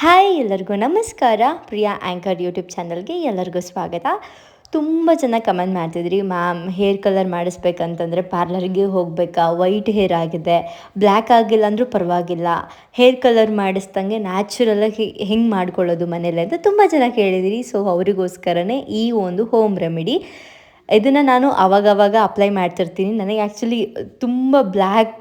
Hi ಎಲ್ಲರಿಗೂ ನಮಸ್ಕಾರ. Priya anchor YouTube ಚಾನಲ್ಗೆ ಎಲ್ಲರಿಗೂ ಸ್ವಾಗತ. ತುಂಬ ಜನ ಕಮೆಂಟ್ ಮಾಡ್ತಿದ್ರಿ ಮ್ಯಾಮ್ ಹೇರ್ ಕಲರ್ ಮಾಡಿಸ್ಬೇಕಂತಂದರೆ ಪಾರ್ಲರ್ಗೆ ಹೋಗಬೇಕಾ? ವೈಟ್ ಹೇರ್ ಆಗಿದೆ. ಬ್ಲ್ಯಾಕ್ ಆಗಿಲ್ಲ ಅಂದರೂ ಪರವಾಗಿಲ್ಲ. ಹೇರ್ ಕಲರ್ ಮಾಡಿಸ್ದಂಗೆ ನ್ಯಾಚುರಲಾಗಿ ಹೆಂಗೆ ಮಾಡ್ಕೊಳ್ಳೋದು ಮನೇಲಿ? ಅಂತ ತುಂಬ ಜನ ಕೇಳಿದಿರಿ. ಸೊ ಅವರಿಗೋಸ್ಕರನೇ ಈ ಒಂದು ಹೋಮ್ ರೆಮಿಡಿ ಇದನ್ನು ನಾನು ಅವಾಗವಾಗ ಅಪ್ಲೈ ಮಾಡ್ತಿರ್ತೀನಿ. ನನಗೆ ಆ್ಯಕ್ಚುಲಿ ತುಂಬ ಬ್ಲ್ಯಾಕ್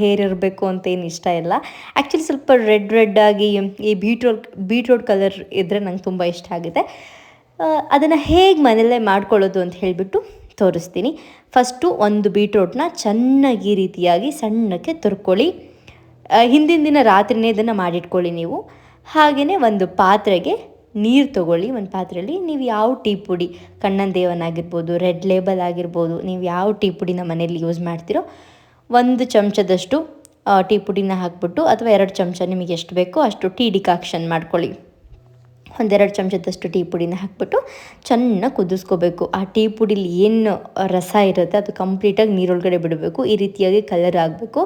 ಹೇರ್ ಇರಬೇಕು ಅಂತ ಏನು ಇಷ್ಟ ಇಲ್ಲ. ಆ್ಯಕ್ಚುಲಿ ಸ್ವಲ್ಪ ರೆಡ್ ರೆಡ್ ಆಗಿ ಈ ಬೀಟ್ರೋಟ್ ಬೀಟ್ರೋಟ್ ಕಲರ್ ಇದ್ದರೆ ನಂಗೆ ತುಂಬ ಇಷ್ಟ ಆಗುತ್ತೆ. ಅದನ್ನು ಹೇಗೆ ಮನೆಯಲ್ಲೇ ಮಾಡ್ಕೊಳ್ಳೋದು ಅಂತ ಹೇಳಿಬಿಟ್ಟು ತೋರಿಸ್ತೀನಿ. ಫಸ್ಟು ಒಂದು ಬೀಟ್ರೋಟ್ನ ಚೆನ್ನಾಗಿ ರೀತಿಯಾಗಿ ಸಣ್ಣಕ್ಕೆ ತುರ್ಕೊಳ್ಳಿ. ಹಿಂದಿನ ದಿನ ರಾತ್ರಿನೇ ಇದನ್ನು ಮಾಡಿಟ್ಕೊಳ್ಳಿ ನೀವು. ಹಾಗೆಯೇ ಒಂದು ಪಾತ್ರೆಗೆ ನೀರು ತೊಗೊಳ್ಳಿ ಒಂದು ಪಾತ್ರೆಯಲ್ಲಿ. ನೀವು ಯಾವ ಟೀ ಪುಡಿ, ಕಣ್ಣನ್ ದೇವನ್ ಆಗಿರ್ಬೋದು, ರೆಡ್ ಲೇಬಲ್ ಆಗಿರ್ಬೋದು, ನೀವು ಯಾವ ಟೀ ಪುಡಿನ ಮನೇಲಿ ಯೂಸ್ ಮಾಡ್ತೀರೋ, ಒಂದು ಚಮಚದಷ್ಟು ಟೀ ಪುಡಿನ ಹಾಕ್ಬಿಟ್ಟು ಅಥವಾ ಎರಡು ಚಮಚ ನಿಮಗೆ ಎಷ್ಟು ಬೇಕೋ ಅಷ್ಟು ಟೀ ಡಿಕಾಕ್ಷನ್ ಮಾಡ್ಕೊಳ್ಳಿ. ಒಂದೆರಡು ಚಮಚದಷ್ಟು ಟೀ ಪುಡಿನ ಹಾಕ್ಬಿಟ್ಟು ಚೆನ್ನಾಗಿ ಕುದಿಸ್ಕೋಬೇಕು. ಆ ಟೀ ಪುಡಿಲಿ ಏನು ರಸ ಇರುತ್ತೆ ಅದು ಕಂಪ್ಲೀಟಾಗಿ ನೀರೊಳಗಡೆ ಬಿಡಬೇಕು, ಈ ರೀತಿಯಾಗಿ ಕಲರ್ ಆಗಬೇಕು.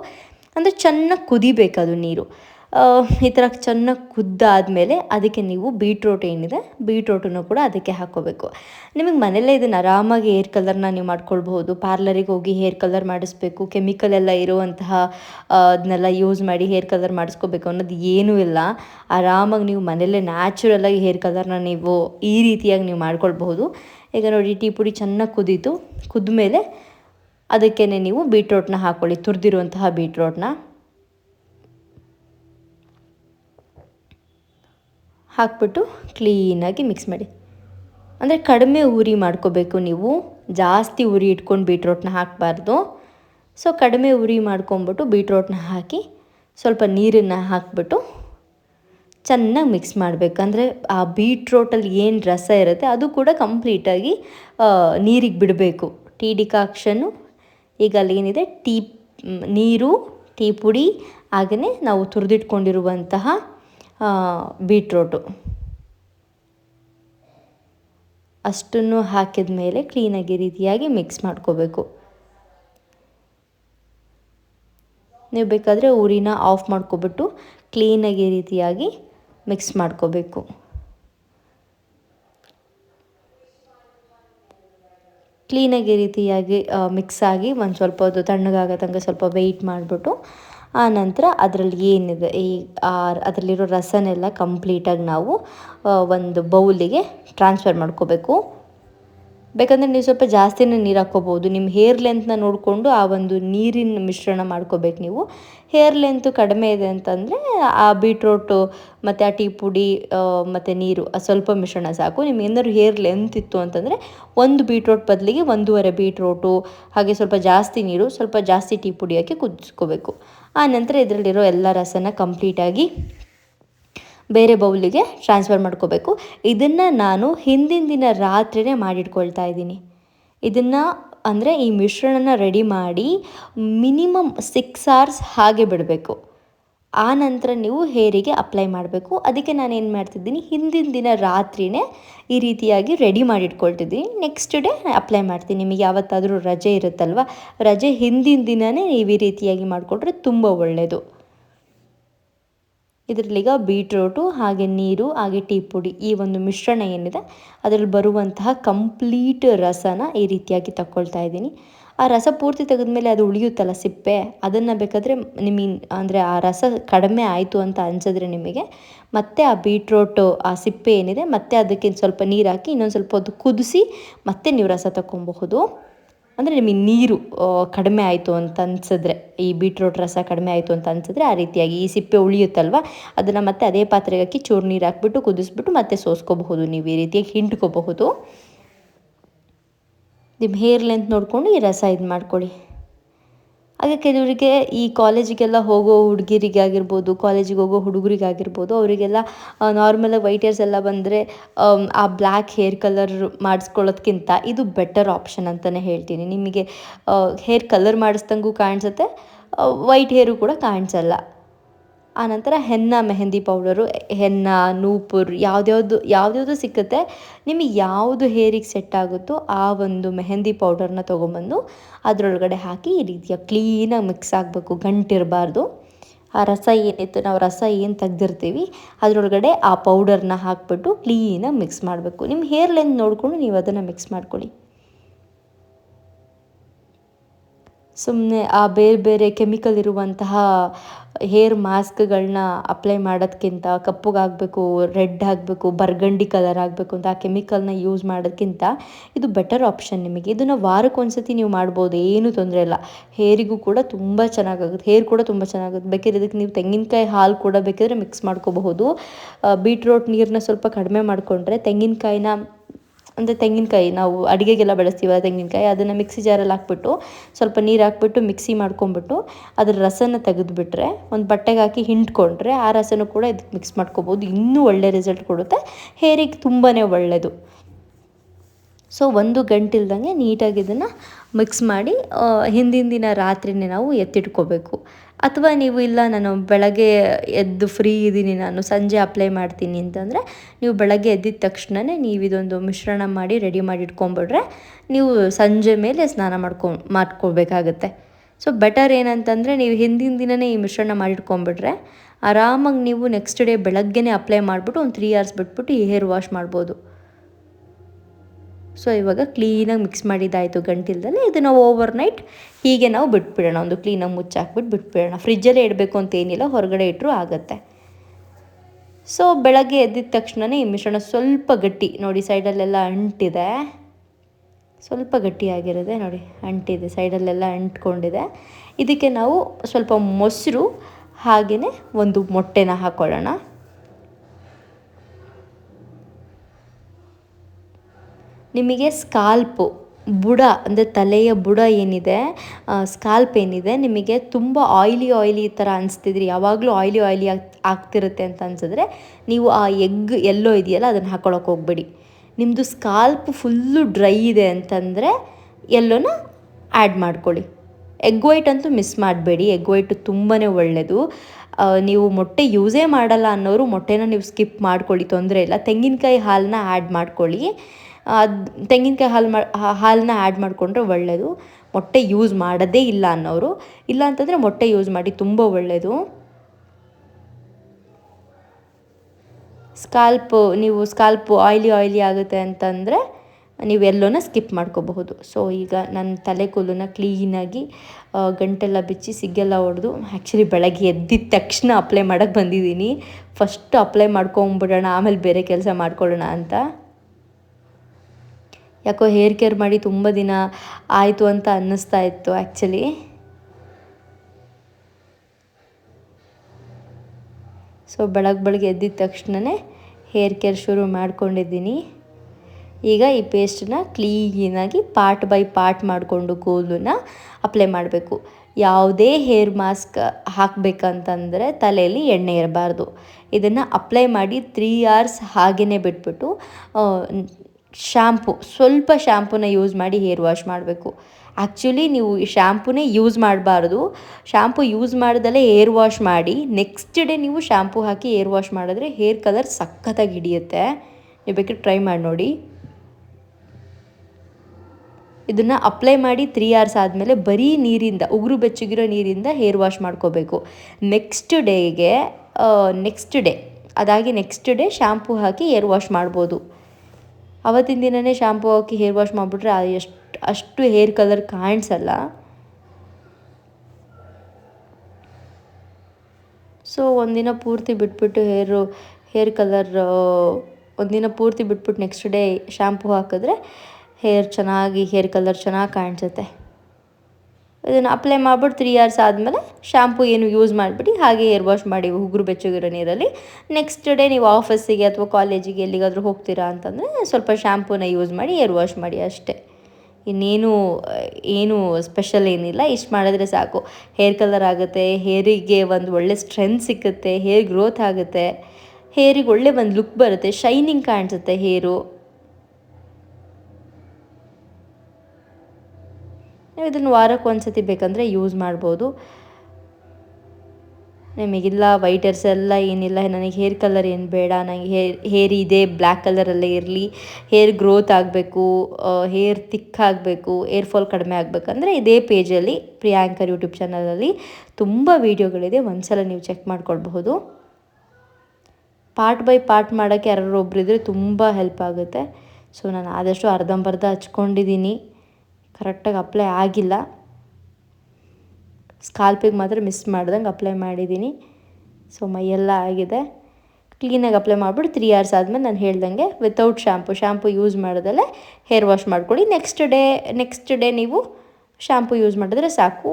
ಅಂದರೆ ಚೆನ್ನಾಗಿ ಕುದಿಬೇಕು ಅದು ನೀರು. ಈ ಥರ ಚೆನ್ನಾಗಿ ಕುದ್ದಾದಮೇಲೆ ಅದಕ್ಕೆ ನೀವು ಬೀಟ್ರೋಟ್ ಏನಿದೆ, ಬೀಟ್ರೋಟನ್ನು ಕೂಡ ಅದಕ್ಕೆ ಹಾಕ್ಕೋಬೇಕು. ನಿಮಗೆ ಮನೆಯಲ್ಲೇ ಇದನ್ನು ಆರಾಮಾಗಿ ಹೇರ್ ಕಲರ್ನ ನೀವು ಮಾಡ್ಕೊಳ್ಬಹುದು. ಪಾರ್ಲರಿಗೆ ಹೋಗಿ ಹೇರ್ ಕಲರ್ ಮಾಡಿಸ್ಬೇಕು. ಕೆಮಿಕಲ್ ಎಲ್ಲ ಇರುವಂತಹ ಅದನ್ನೆಲ್ಲ ಯೂಸ್ ಮಾಡಿ ಹೇರ್ ಕಲರ್ ಮಾಡಿಸ್ಕೋಬೇಕು ಅನ್ನೋದು ಏನೂ ಇಲ್ಲ. ಆರಾಮಾಗಿ ನೀವು ಮನೆಯಲ್ಲೇ ನ್ಯಾಚುರಲಾಗಿ ಹೇರ್ ಕಲರ್ನ ನೀವು ಈ ರೀತಿಯಾಗಿ ನೀವು ಮಾಡ್ಕೊಳ್ಬಹುದು. ಈಗ ನೋಡಿ, ಟೀ ಪುಡಿ ಚೆನ್ನಾಗಿ ಕುದೀತು. ಕುದ್ಮೇಲೆ ಅದಕ್ಕೇ ನೀವು ಬೀಟ್ರೋಟ್ನ ಹಾಕ್ಕೊಳ್ಳಿ ತುರಿದಿರುವಂತಹ ಬೀಟ್ರೋಟ್ನ. ಹಾಕ್ಬಿಟ್ಟು ಕ್ಲೀನಾಗಿ ಮಿಕ್ಸ್ ಮಾಡಿ. ಅಂದರೆ ಕಡಿಮೆ ಉರಿ ಮಾಡ್ಕೋಬೇಕು ನೀವು. ಜಾಸ್ತಿ ಉರಿ ಇಟ್ಕೊಂಡು ಬೀಟ್ರೋಟ್ನ ಹಾಕಬಾರ್ದು. ಸೊ ಕಡಿಮೆ ಉರಿ ಮಾಡ್ಕೊಂಬಿಟ್ಟು ಬೀಟ್ರೋಟ್ನ ಹಾಕಿ ಸ್ವಲ್ಪ ನೀರನ್ನು ಹಾಕ್ಬಿಟ್ಟು ಚೆನ್ನಾಗಿ ಮಿಕ್ಸ್ ಮಾಡಬೇಕು. ಅಂದರೆ ಆ ಬೀಟ್ರೋಟಲ್ಲಿ ಏನು ರಸ ಇರುತ್ತೆ ಅದು ಕೂಡ ಕಂಪ್ಲೀಟಾಗಿ ನೀರಿಗೆ ಬಿಡಬೇಕು. ಟೀ ಡಿಕಾಕ್ಷನ್ನು ಈಗ ಅಲ್ಲಿ ಏನಿದೆ? ಟೀ ನೀರು, ಟೀ ಪುಡಿ ಹಾಗೆಯೇ ನಾವು ತುರಿದಿಟ್ಕೊಂಡಿರುವಂತಹ ಬೀಟ್ರೋಟು ಅಷ್ಟನ್ನು ಹಾಕಿದ ಮೇಲೆ ಕ್ಲೀನಾಗಿ ರೀತಿಯಾಗಿ ಮಿಕ್ಸ್ ಮಾಡ್ಕೋಬೇಕು. ನೀವು ಬೇಕಾದರೆ ಊರಿನ ಆಫ್ ಮಾಡ್ಕೊಬಿಟ್ಟು ಕ್ಲೀನಾಗಿ ರೀತಿಯಾಗಿ ಮಿಕ್ಸ್ ಮಾಡ್ಕೋಬೇಕು. ಕ್ಲೀನಾಗಿ ರೀತಿಯಾಗಿ ಮಿಕ್ಸ್ ಆಗಿ ಒಂದು ಸ್ವಲ್ಪ ಅದು ತಣ್ಣಗಾಗೋ ತನಕ ಸ್ವಲ್ಪ ವೆಯ್ಟ್ ಮಾಡಿಬಿಟ್ಟು ಆ ನಂತರ ಅದರಲ್ಲಿ ಏನಿದೆ, ಈ ಅದರಲ್ಲಿರೋ ರಸನೆಲ್ಲ ಕಂಪ್ಲೀಟಾಗಿ ನಾವು ಒಂದು ಬೌಲಿಗೆ ಟ್ರಾನ್ಸ್ಫರ್ ಮಾಡ್ಕೋಬೇಕು. ಬೇಕಂದರೆ ನೀವು ಸ್ವಲ್ಪ ಜಾಸ್ತಿನೇ ನೀರು ಹಾಕ್ಕೋಬೋದು. ನಿಮ್ಮ ಹೇರ್ ಲೆಂತ್ನ ನೋಡಿಕೊಂಡು ಆ ಒಂದು ನೀರಿನ ಮಿಶ್ರಣ ಮಾಡ್ಕೋಬೇಕು ನೀವು. ಹೇರ್ ಲೆಂತು ಕಡಿಮೆ ಇದೆ ಅಂತಂದರೆ ಆ ಬೀಟ್ರೋಟು ಮತ್ತು ಆ ಟೀ ಪುಡಿ ಮತ್ತು ನೀರು ಸ್ವಲ್ಪ ಮಿಶ್ರಣ ಸಾಕು. ನಿಮ್ಗೆ ಏನಾದ್ರು ಹೇರ್ ಲೆಂತ್ ಇತ್ತು ಅಂತಂದರೆ ಒಂದು ಬೀಟ್ರೋಟ್ ಬದಲಿಗೆ ಒಂದೂವರೆ ಬೀಟ್ರೋಟು ಹಾಗೆ ಸ್ವಲ್ಪ ಜಾಸ್ತಿ ನೀರು, ಸ್ವಲ್ಪ ಜಾಸ್ತಿ ಟೀ ಪುಡಿ ಹಾಕಿ ಕುದಿಸ್ಕೋಬೇಕು. ಆ ನಂತರ ಇದರಲ್ಲಿರೋ ಎಲ್ಲ ರಸನ ಕಂಪ್ಲೀಟಾಗಿ ಬೇರೆ ಬೌಲಿಗೆ ಟ್ರಾನ್ಸ್ಫರ್ ಮಾಡ್ಕೋಬೇಕು. ಇದನ್ನು ನಾನು ಹಿಂದಿನ ದಿನ ರಾತ್ರಿನೇ ಮಾಡಿಟ್ಕೊಳ್ತಾ ಇದ್ದೀನಿ. ಇದನ್ನು ಅಂದರೆ ಈ ಮಿಶ್ರಣನ ರೆಡಿ ಮಾಡಿ ಮಿನಿಮಮ್ ಸಿಕ್ಸ್ ಅವರ್ಸ್ ಹಾಗೆ ಬಿಡಬೇಕು. ಆ ನಂತರ ನೀವು ಹೇರಿಗೆ ಅಪ್ಲೈ ಮಾಡಬೇಕು? ಅದಕ್ಕೆ ನಾನು ಏನು ಮಾಡ್ತಿದ್ದೀನಿ? ಹಿಂದಿನ ದಿನ ರಾತ್ರಿನೇ ಈ ರೀತಿಯಾಗಿ ರೆಡಿ ಮಾಡಿಟ್ಕೊಳ್ತಿದ್ದೀನಿ. ನೆಕ್ಸ್ಟ್ ಡೇ ಅಪ್ಲೈ ಮಾಡ್ತೀನಿ. ನಿಮಗೆ ಯಾವತ್ತಾದರೂ ರಜೆ ಇರುತ್ತಲ್ವ? ರಜೆ ಹಿಂದಿನ ದಿನವೇ ನೀವು ಈ ರೀತಿಯಾಗಿ ಮಾಡಿಕೊಟ್ರೆ ತುಂಬ ಒಳ್ಳೆಯದು ಇದರಲ್ಲಿಗ ಬೀಟ್ರೋಟು, ಹಾಗೆ ನೀರು, ಹಾಗೆ ಟೀ ಪುಡಿ ಈ ಒಂದು ಮಿಶ್ರಣ ಏನಿದೆ, ಅದರಲ್ಲಿ ಬರುವಂತಹ ಕಂಪ್ಲೀಟ್ ರಸನ ಈ ರೀತಿಯಾಗಿ ತಗೊಳ್ತಾ ಇದ್ದೀನಿ. ಆ ರಸ ಪೂರ್ತಿ ತೆಗೆದ್ಮೇಲೆ ಅದು ಉಳಿಯುತ್ತಲ್ಲ ಸಿಪ್ಪೆ? ಅದನ್ನು ಬೇಕಾದರೆ ನಿಮಗೆ ಅಂದರೆ ಆ ರಸ ಕಡಿಮೆ ಆಯಿತು ಅಂತ ಅನಿಸಿದ್ರೆ ನಿಮಗೆ ಮತ್ತೆ ಆ ಬೀಟ್ರೋಟು, ಆ ಸಿಪ್ಪೆ ಏನಿದೆ, ಮತ್ತೆ ಅದಕ್ಕೆ ಸ್ವಲ್ಪ ನೀರು ಹಾಕಿ ಇನ್ನೊಂದು ಸ್ವಲ್ಪ ಅದು ಕುದಿಸಿ ಮತ್ತೆ ನೀವು ರಸ ತಗೊಬಹುದು ಅಂದರೆ ನಿಮಗೆ ನೀರು ಕಡಿಮೆ ಆಯಿತು ಅಂತ ಅನ್ಸಿದ್ರೆ, ಈ ಬೀಟ್ರೋಟ್ ರಸ ಕಡಿಮೆ ಆಯಿತು ಅಂತ ಅನ್ಸಿದ್ರೆ ಆ ರೀತಿಯಾಗಿ ಈ ಸಿಪ್ಪೆ ಉಳಿಯುತ್ತಲ್ವ? ಅದನ್ನು ಮತ್ತೆ ಅದೇ ಪಾತ್ರೆಗೆ ಹಾಕಿ ಚೂರು ನೀರು ಹಾಕ್ಬಿಟ್ಟು ಕುದಿಸ್ಬಿಟ್ಟು ಮತ್ತೆ ಸೋಸ್ಕೋಬಹುದು ನೀವು ಈ ರೀತಿಯಾಗಿ ಹಿಂಡ್ಕೋಬಹುದು. ನಿಮ್ಮ ಹೇರ್ ಲೆಂತ್ ನೋಡಿಕೊಂಡು ಈ ರಸ ಇದು ಮಾಡ್ಕೊಳ್ಳಿ. ಹಾಗೆ ಕೆಲವರಿಗೆ ಈ ಕಾಲೇಜಿಗೆಲ್ಲ ಹೋಗೋ ಹುಡುಗಿರಿಗೆ ಆಗಿರ್ಬೋದು, ಕಾಲೇಜಿಗೆ ಹೋಗೋ ಹುಡುಗರಿಗಾಗಿರ್ಬೋದು ಅವರಿಗೆಲ್ಲ ನಾರ್ಮಲಾಗಿ ವೈಟ್ ಹೇರ್ಸ್ ಎಲ್ಲ ಬಂದರೆ ಆ ಬ್ಲ್ಯಾಕ್ ಹೇರ್ ಕಲರ್ ಮಾಡಿಸ್ಕೊಳ್ಳೋದ್ಕಿಂತ ಇದು ಬೆಟರ್ ಆಪ್ಷನ್ ಅಂತಲೇ ಹೇಳ್ತೀನಿ. ನಿಮಗೆ ಹೇರ್ ಕಲರ್ ಮಾಡಿಸ್ದಂಗೂ ಕಾಣಿಸುತ್ತೆ ವೈಟ್ ಹೇರು ಕೂಡ ಕಾಣಿಸಲ್ಲ. ಆನಂತರ henna mehndi powder, henna, Nupur ಯಾವ್ದ್ಯಾವುದು ಯಾವ್ದ್ಯಾವುದು ಸಿಕ್ಕುತ್ತೆ, ನಿಮಗೆ ಯಾವುದು ಹೇರಿಗೆ ಸೆಟ್ ಆಗುತ್ತೋ ಆ ಒಂದು ಮೆಹಂದಿ ಪೌಡರ್ನ ತೊಗೊಂಬಂದು ಅದರೊಳಗಡೆ ಹಾಕಿ ಈ ರೀತಿಯ ಕ್ಲೀನಾಗಿ ಮಿಕ್ಸ್ ಆಗಬೇಕು, ಗಂಟಿರಬಾರ್ದು. ಆ ರಸ ಏನಿತ್ತು, ನಾವು ರಸ ಏನು ತೆಗ್ದಿರ್ತೀವಿ, ಅದರೊಳಗಡೆ ಆ ಪೌಡರ್ನ ಹಾಕ್ಬಿಟ್ಟು ಕ್ಲೀನಾಗಿ ಮಿಕ್ಸ್ ಮಾಡಬೇಕು. ನಿಮ್ಮ ಹೇರ್ ಲೆಂತ್ ನೋಡಿಕೊಂಡು ನೀವು ಅದನ್ನು ಮಿಕ್ಸ್ ಮಾಡ್ಕೊಳ್ಳಿ. ಸುಮ್ಮನೆ ಆ ಬೇರೆ ಬೇರೆ ಕೆಮಿಕಲ್ ಇರುವಂತಹ ಹೇರ್ ಮಾಸ್ಕ್ಗಳನ್ನ ಅಪ್ಲೈ ಮಾಡೋದಕ್ಕಿಂತ ಕಪ್ಪಗಾಗಬೇಕು ರೆಡ್ ಆಗಬೇಕು ಬರ್ಗಂಡಿ ಕಲರ್ ಆಗಬೇಕು ಅಂತ ಆ ಕೆಮಿಕಲ್ನ ಯೂಸ್ ಮಾಡೋದಕ್ಕಿಂತ ಇದು ಬೆಟರ್ ಆಪ್ಷನ್ ನಿಮಗೆ. ಇದನ್ನು ವಾರಕ್ಕೊಂದ್ಸತಿ ನೀವು ಮಾಡ್ಬೋದು, ಏನೂ ತೊಂದರೆ ಇಲ್ಲ. ಹೇರಿಗೂ ಕೂಡ ತುಂಬ ಚೆನ್ನಾಗಾಗುತ್ತೆ. ಹೇರ್ ಕೂಡ ತುಂಬ ಚೆನ್ನಾಗುತ್ತೆ ಬೇಕಿದ್ರೆ ಇದಕ್ಕೆ ನೀವು ತೆಂಗಿನಕಾಯಿ ಹಾಲು ಕೂಡ ಬೇಕಿದ್ರೆ ಮಿಕ್ಸ್ ಮಾಡ್ಕೋಬಹುದು. ಬೀಟ್ರೋಟ್ ನೀರನ್ನ ಸ್ವಲ್ಪ ಕಡಿಮೆ ಮಾಡಿಕೊಂಡ್ರೆ ತೆಂಗಿನಕಾಯಿನ ಅಂದರೆ ತೆಂಗಿನಕಾಯಿ, ನಾವು ಅಡುಗೆಗೆಲ್ಲ ಬಳಸ್ತೀವಲ್ಲ ತೆಂಗಿನಕಾಯಿ, ಅದನ್ನು ಮಿಕ್ಸಿ ಜಾರಲ್ಲಿ ಹಾಕ್ಬಿಟ್ಟು ಸ್ವಲ್ಪ ನೀರು ಹಾಕ್ಬಿಟ್ಟು ಮಿಕ್ಸಿ ಮಾಡ್ಕೊಂಬಿಟ್ಟು ಅದ್ರ ರಸನ ತೆಗೆದುಬಿಟ್ರೆ, ಒಂದು ಬಟ್ಟೆಗೆ ಹಾಕಿ ಹಿಂಡ್ಕೊಂಡ್ರೆ ಆ ರಸನೂ ಕೂಡ ಇದಕ್ಕೆ ಮಿಕ್ಸ್ ಮಾಡ್ಕೊಬೋದು. ಇನ್ನೂ ಒಳ್ಳೆ ರಿಸಲ್ಟ್ ಕೊಡುತ್ತೆ. ಹೇರಿಗೆ ತುಂಬಾ ಒಳ್ಳೆಯದು ಸೊ ಒಂದು ಗಂಟಿಲ್ದಂಗೆ ನೀಟಾಗಿ ಇದನ್ನು ಮಿಕ್ಸ್ ಮಾಡಿ ಹಿಂದಿನ ದಿನ ರಾತ್ರಿನೇ ನಾವು ಎತ್ತಿಟ್ಕೋಬೇಕು. ಅಥವಾ ನೀವು ಇಲ್ಲ, ನಾನು ಬೆಳಗ್ಗೆ ಎದ್ದು ಫ್ರೀ ಇದ್ದೀನಿ, ನಾನು ಸಂಜೆ ಅಪ್ಲೈ ಮಾಡ್ತೀನಿ ಅಂತಂದರೆ, ನೀವು ಬೆಳಗ್ಗೆ ಎದ್ದಿದ ತಕ್ಷಣವೇ ನೀವು ಇದೊಂದು ಮಿಶ್ರಣ ಮಾಡಿ ರೆಡಿ ಮಾಡಿ ಇಟ್ಕೊಂಬಿಟ್ರೆ, ನೀವು ಸಂಜೆ ಮೇಲೆ ಸ್ನಾನ ಮಾಡ್ಕೊ ಮಾಡ್ಕೋಬೇಕಾಗತ್ತೆ ಸೊ ಬೆಟರ್ ಏನಂತಂದರೆ, ನೀವು ಹಿಂದಿನ ದಿನವೇ ಈ ಮಿಶ್ರಣ ಮಾಡಿಟ್ಕೊಂಬಿಟ್ರೆ ಆರಾಮಾಗಿ ನೀವು ನೆಕ್ಸ್ಟ್ ಡೇ ಬೆಳಗ್ಗೆನೇ ಅಪ್ಲೈ ಮಾಡಿಬಿಟ್ಟು ಒಂದು ತ್ರೀ ಅವರ್ಸ್ ಬಿಟ್ಬಿಟ್ಟು ಈ ಹೇರ್ ವಾಶ್ ಮಾಡ್ಬೋದು. ಸೊ ಇವಾಗ ಕ್ಲೀನಾಗಿ ಮಿಕ್ಸ್ ಮಾಡಿದ್ದಾಯಿತು ಗಂಟಿಲ್ದಲ್ಲಿ. ಇದನ್ನು ಓವರ್ ನೈಟ್ ಹೀಗೆ ನಾವು ಬಿಟ್ಬಿಡೋಣ. ಒಂದು ಕ್ಲೀನಾಗಿ ಮುಚ್ಚಾಕ್ಬಿಟ್ಟು ಬಿಟ್ಬಿಡೋಣ. ಫ್ರಿಜ್ಜಲ್ಲೇ ಇಡಬೇಕು ಅಂತ ಏನಿಲ್ಲ, ಹೊರಗಡೆ ಇಟ್ಟರೂ ಆಗುತ್ತೆ. ಸೊ ಬೆಳಗ್ಗೆ ಎದ್ದಿದ ತಕ್ಷಣವೇ ಈ ಮಿಶ್ರಣ ಸ್ವಲ್ಪ ಗಟ್ಟಿ. ನೋಡಿ, ಸೈಡಲ್ಲೆಲ್ಲ ಅಂಟಿದೆ. ಸ್ವಲ್ಪ ಗಟ್ಟಿಯಾಗಿರೋದೆ ನೋಡಿ, ಅಂಟಿದೆ. ಸೈಡಲ್ಲೆಲ್ಲ ಅಂಟ್ಕೊಂಡಿದೆ. ಇದಕ್ಕೆ ನಾವು ಸ್ವಲ್ಪ ಮೊಸರು ಹಾಗೆಯೇ ಒಂದು ಮೊಟ್ಟೆನ ಹಾಕ್ಕೊಳ್ಳೋಣ ನಿಮಗೆ ಸ್ಕಾಲ್ಪು, ಬುಡ, ಅಂದರೆ ತಲೆಯ ಬುಡ ಏನಿದೆ ಸ್ಕಾಲ್ಪ್ ಏನಿದೆ, ನಿಮಗೆ ತುಂಬ ಆಯ್ಲಿ ಆಯ್ಲಿ ಥರ ಅನಿಸ್ತಿದ್ರಿ. ಯಾವಾಗಲೂ ಆಯ್ಲಿ ಆಯ್ಲಿ ಆಗಿ, ಆಗ್ತಿರುತ್ತೆ ಅಂತ ಅನ್ಸಿದ್ರೆ ನೀವು ಆ ಎಗ್ ಎಲ್ಲೋ ಇದೆಯಲ್ಲ, ಅದನ್ನು ಹಾಕೊಳಕ್ಕೆ ಹೋಗ್ಬೇಡಿ. ನಿಮ್ಮದು ಸ್ಕಾಲ್ಪ್ ಫುಲ್ಲು ಡ್ರೈ ಇದೆ ಅಂತಂದರೆ ಎಲ್ಲೋನ ಆ್ಯಡ್ ಮಾಡ್ಕೊಳ್ಳಿ. ಎಗ್ ವೈಟ್ ಅಂತೂ ಮಿಸ್ ಮಾಡಬೇಡಿ. ಎಗ್ ವೈಟು ತುಂಬಾ ಒಳ್ಳೆಯದು ನೀವು ಮೊಟ್ಟೆ ಯೂಸೇ ಮಾಡಲ್ಲ ಅನ್ನೋರು ಮೊಟ್ಟೆನ ನೀವು ಸ್ಕಿಪ್ ಮಾಡ್ಕೊಳ್ಳಿ, ತೊಂದರೆ ಇಲ್ಲ. ತೆಂಗಿನಕಾಯಿ ಹಾಲನ್ನ ಆ್ಯಡ್ ಮಾಡ್ಕೊಳ್ಳಿ. ಅದು ತೆಂಗಿನಕಾಯಿ ಹಾಲು ಮಾ ಹಾಲನ್ನ ಆ್ಯಡ್ ಮಾಡಿಕೊಂಡ್ರೆ ಒಳ್ಳೆಯದು ಮೊಟ್ಟೆ ಯೂಸ್ ಮಾಡೋದೇ ಇಲ್ಲ ಅನ್ನೋರು. ಇಲ್ಲ ಅಂತಂದರೆ ಮೊಟ್ಟೆ ಯೂಸ್ ಮಾಡಿ ತುಂಬ ಒಳ್ಳೆಯದು ಸ್ಕಾಲ್ಪ್ ನೀವು ಸ್ಕಾಲ್ಪ್ ಆಯ್ಲಿ ಆಯ್ಲಿ ಆಗುತ್ತೆ ಅಂತಂದರೆ ನೀವು ಎಲ್ಲೋನ ಸ್ಕಿಪ್ ಮಾಡ್ಕೋಬಹುದು. ಸೊ ಈಗ ನನ್ನ ತಲೆ ಕೂಲನ್ನ ಕ್ಲೀನಾಗಿ ಗಂಟೆಲ್ಲ ಬಿಚ್ಚಿ ಸಿಗ್ಗೆಲ್ಲ ಹೊಡೆದು ಆ್ಯಕ್ಚುಲಿ ಬೆಳಗ್ಗೆ ಎದ್ದಿದ ತಕ್ಷಣ ಅಪ್ಲೈ ಮಾಡೋಕ್ಕೆ ಬಂದಿದ್ದೀನಿ. ಫಸ್ಟ್ ಅಪ್ಲೈ ಮಾಡ್ಕೊಂಬಿಡೋಣ, ಆಮೇಲೆ ಬೇರೆ ಕೆಲಸ ಮಾಡ್ಕೊಳ್ಳೋಣ ಅಂತ. ಯಾಕೋ ಹೇರ್ ಕೇರ್ ಮಾಡಿ ತುಂಬ ದಿನ ಆಯಿತು ಅಂತ ಅನ್ನಿಸ್ತಾ ಇತ್ತು ಆ್ಯಕ್ಚುಲಿ ಸೊ ಬೆಳಗ್ಗೆ ಬೆಳಗ್ಗೆ ಎದ್ದಿದ ತಕ್ಷಣವೇ ಹೇರ್ ಕೇರ್ ಶುರು ಮಾಡ್ಕೊಂಡಿದ್ದೀನಿ. ಈಗ ಈ ಪೇಸ್ಟನ್ನ ಕ್ಲೀನಾಗಿ ಪಾರ್ಟ್ ಬೈ ಪಾರ್ಟ್ ಮಾಡಿಕೊಂಡು ಕೂದಲನ್ನ ಅಪ್ಲೈ ಮಾಡಬೇಕು. ಯಾವುದೇ ಹೇರ್ ಮಾಸ್ಕ್ ಹಾಕಬೇಕಂತಂದರೆ ತಲೆಯಲ್ಲಿ ಎಣ್ಣೆ ಇರಬಾರ್ದು. ಇದನ್ನು ಅಪ್ಲೈ ಮಾಡಿ ತ್ರೀ ಅವರ್ಸ್ ಹಾಗೇ ಬಿಟ್ಬಿಟ್ಟು ಶ್ಯಾಂಪು ಸ್ವಲ್ಪ ಶ್ಯಾಂಪೂನ ಯೂಸ್ ಮಾಡಿ ಹೇರ್ ವಾಶ್ ಮಾಡಬೇಕು. ಆ್ಯಕ್ಚುಲಿ ನೀವು ಈ ಶ್ಯಾಂಪೂನೇ ಯೂಸ್ ಮಾಡಬಾರ್ದು. ಶ್ಯಾಂಪು ಯೂಸ್ ಮಾಡ್ದಲೇ ಹೇರ್ ವಾಶ್ ಮಾಡಿ ನೆಕ್ಸ್ಟ್ ಡೇ ನೀವು ಶ್ಯಾಂಪು ಹಾಕಿ ಹೇರ್ ವಾಶ್ ಮಾಡಿದ್ರೆ ಹೇರ್ ಕಲರ್ ಸಖತ್ತಾಗಿ ಹಿಡಿಯುತ್ತೆ. ನೀವು ಬೇಕಾದ್ರೆ ಟ್ರೈ ಮಾಡಿ ನೋಡಿ. ಇದನ್ನು ಅಪ್ಲೈ ಮಾಡಿ ತ್ರೀ ಅವರ್ಸ್ ಆದಮೇಲೆ ಬರೀ ನೀರಿಂದ, ಉಗುರು ಬೆಚ್ಚಗಿರೋ ನೀರಿಂದ ಹೇರ್ ವಾಶ್ ಮಾಡ್ಕೋಬೇಕು. ನೆಕ್ಸ್ಟ್ ಡೇಗೆ ನೆಕ್ಸ್ಟ್ ಡೇ ಅದಾಗಿ ನೆಕ್ಸ್ಟ್ ಡೇ ಶ್ಯಾಂಪು ಹಾಕಿ ಹೇರ್ ವಾಶ್ ಮಾಡ್ಬೋದು. ಅವತ್ತಿನ ದಿನವೇ ಶ್ಯಾಂಪು ಹಾಕಿ ಹೇರ್ ವಾಶ್ ಮಾಡಿಬಿಟ್ರೆ ಎಷ್ಟು, ಅಷ್ಟು ಹೇರ್ ಕಲರ್ ಕಾಣಿಸಲ್ಲ. ಸೊ ಒಂದಿನ ಪೂರ್ತಿ ಬಿಟ್ಬಿಟ್ಟು ಹೇರು ಹೇರ್ ಕಲರ್ ಒಂದಿನ ಪೂರ್ತಿ ಬಿಟ್ಬಿಟ್ಟು ನೆಕ್ಸ್ಟ್ ಡೇ ಶ್ಯಾಂಪು ಹಾಕಿದ್ರೆ ಹೇರ್ ಚೆನ್ನಾಗಿ ಹೇರ್ ಕಲರ್ ಚೆನ್ನಾಗಿ ಕಾಣಿಸುತ್ತೆ. ಇದನ್ನು ಅಪ್ಲೈ ಮಾಡ್ಬಿಟ್ಟು ತ್ರೀ ಅವರ್ಸ್ ಆದಮೇಲೆ ಶ್ಯಾಂಪು ಏನು ಯೂಸ್ ಮಾಡಿಬಿಟ್ಟು ಹಾಗೆ ಏರ್ ವಾಶ್ ಮಾಡಿ ಉಗುರು ಬೆಚ್ಚಗಿರೋ ನೀರಲ್ಲಿ. ನೆಕ್ಸ್ಟ್ ಡೇ ನೀವು ಆಫೀಸಿಗೆ ಅಥವಾ ಕಾಲೇಜಿಗೆ ಎಲ್ಲಿಗಾದರೂ ಹೋಗ್ತೀರಾ ಅಂತಂದರೆ ಸ್ವಲ್ಪ ಶ್ಯಾಂಪೂನ ಯೂಸ್ ಮಾಡಿ ಏರ್ ವಾಶ್ ಮಾಡಿ ಅಷ್ಟೇ. ಇನ್ನೇನು, ಏನು ಸ್ಪೆಷಲ್ ಏನಿಲ್ಲ, ಇಷ್ಟು ಮಾಡಿದ್ರೆ ಸಾಕು. ಹೇರ್ ಕಲರ್ ಆಗುತ್ತೆ ಹೇರಿಗೆ ಒಂದು ಒಳ್ಳೆ ಸ್ಟ್ರೆಂತ್ ಸಿಕ್ಕುತ್ತೆ ಹೇರ್ ಗ್ರೋತ್ ಆಗುತ್ತೆ. ಹೇರಿಗೆ ಒಳ್ಳೆ ಒಂದು ಲುಕ್ ಬರುತ್ತೆ ಶೈನಿಂಗ್ ಕಾಣಿಸುತ್ತೆ ಹೇರು ನೀವು ಇದನ್ನು ವಾರಕ್ಕೆ ಒಂದು ಸತಿ ಬೇಕಂದರೆ ಯೂಸ್ ಮಾಡ್ಬೋದು. ನಿಮಗಿಲ್ಲ ವೈಟ್ ಹೇರ್ಸ್ ಎಲ್ಲ ಏನಿಲ್ಲ, ನನಗೆ ಹೇರ್ ಕಲರ್ ಏನು ಬೇಡ ನನಗೆ ಹೇರ್ ಹೇರ್ ಇದೆ ಬ್ಲ್ಯಾಕ್ ಕಲರಲ್ಲೇ ಇರಲಿ. ಹೇರ್ ಗ್ರೋತ್ ಆಗಬೇಕು ಹೇರ್ ತಿಕ್ ಆಗಬೇಕು ಏರ್ ಫಾಲ್ ಕಡಿಮೆ ಆಗಬೇಕಂದ್ರೆ ಇದೇ ಪೇಜಲ್ಲಿ ಪ್ರಿಯಾಂಕರ್ ಯೂಟ್ಯೂಬ್ ಚಾನಲಲ್ಲಿ ತುಂಬ ವೀಡಿಯೋಗಳಿದೆ ಒಂದ್ಸಲ ನೀವು ಚೆಕ್ ಮಾಡ್ಕೊಳ್ಬಹುದು. ಪಾರ್ಟ್ ಬೈ ಪಾರ್ಟ್ ಮಾಡೋಕ್ಕೆ ಯಾರು ಇದ್ದರೆ ತುಂಬ ಹೆಲ್ಪ್ ಆಗುತ್ತೆ. ಸೊ ನಾನು ಆದಷ್ಟು ಅರ್ಧಂಬರ್ಧ ಹಚ್ಕೊಂಡಿದ್ದೀನಿ. ಕರೆಕ್ಟಾಗಿ ಅಪ್ಲೈ ಆಗಿಲ್ಲ. ಸ್ಕಾಲ್ಪಿಗೆ ಮಾತ್ರ ಮಿಸ್ ಮಾಡ್ದಂಗೆ ಅಪ್ಲೈ ಮಾಡಿದ್ದೀನಿ. ಸೊ ಮೈಯೆಲ್ಲ ಆಗಿದೆ. ಕ್ಲೀನಾಗಿ ಅಪ್ಲೈ ಮಾಡಿಬಿಟ್ಟು ತ್ರೀ ಅವರ್ಸ್ ಆದಮೇಲೆ ನಾನು ಹೇಳ್ದಂಗೆ ವಿತೌಟ್ ಶ್ಯಾಂಪು ಶ್ಯಾಂಪು ಯೂಸ್ ಮಾಡೋದಲ್ಲೇ ಹೇರ್ ವಾಶ್ ಮಾಡ್ಕೊಳ್ಳಿ. ನೆಕ್ಸ್ಟ್ ಡೇ ನೆಕ್ಸ್ಟ್ ಡೇ ನೀವು ಶ್ಯಾಂಪು ಯೂಸ್ ಮಾಡಿದ್ರೆ ಸಾಕು.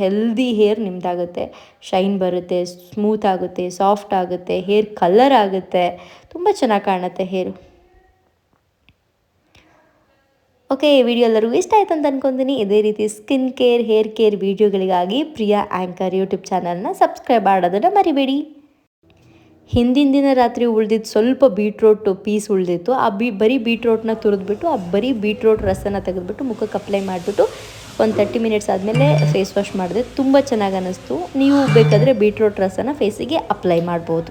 ಹೆಲ್ದಿ ಹೇರ್ ನಿಮ್ಮದಾಗುತ್ತೆ ಶೈನ್ ಬರುತ್ತೆ ಸ್ಮೂತ್ ಆಗುತ್ತೆ ಸಾಫ್ಟ್ ಆಗುತ್ತೆ ಹೇರ್ ಕಲರ್ ಆಗುತ್ತೆ. ತುಂಬ ಚೆನ್ನಾಗಿ ಕಾಣುತ್ತೆ ಹೇರು ಓಕೆ, ಈ ವಿಡಿಯೋ ಎಲ್ಲರಿಗೂ ಇಷ್ಟ ಆಯ್ತು ಅಂತ ಅನ್ಕೊತೀನಿ. ಇದೇ ರೀತಿ ಸ್ಕಿನ್ ಕೇರ್ ಹೇರ್ ಕೇರ್ ವಿಡಿಯೋಗಳಿಗಾಗಿ ಪ್ರಿಯಾ ಆ್ಯಂಕರ್ ಯೂಟ್ಯೂಬ್ ಚಾನಲ್ನ ಸಬ್ಸ್ಕ್ರೈಬ್ ಮಾಡೋದನ್ನು ಮರಿಬೇಡಿ. ಹಿಂದಿನ ದಿನ ರಾತ್ರಿ ಉಳಿದಿದ್ದು ಸ್ವಲ್ಪ ಬೀಟ್ರೋಟ್ ಪೀಸ್ ಉಳಿದಿತ್ತು. ಆ ಬಿ, ಬರೀ ಬೀಟ್ರೋಟ್ನ ತುರಿದ್ಬಿಟ್ಟು, ಆ ಬರೀ ಬೀಟ್ರೋಟ್ ರಸನ ತೆಗೆದುಬಿಟ್ಟು ಮುಖಕ್ಕೆ ಅಪ್ಲೈ ಮಾಡಿಬಿಟ್ಟು ಒಂದು ತರ್ಟಿ ಮಿನಿಟ್ಸ್ ಆದಮೇಲೆ ಫೇಸ್ ವಾಶ್ ಮಾಡಿದೆ. ತುಂಬ ಚೆನ್ನಾಗಿ ಅನ್ನಿಸ್ತು ನೀವು ಬೇಕಾದರೆ ಬೀಟ್ರೋಟ್ ರಸನ ಫೇಸಿಗೆ ಅಪ್ಲೈ ಮಾಡ್ಬೋದು.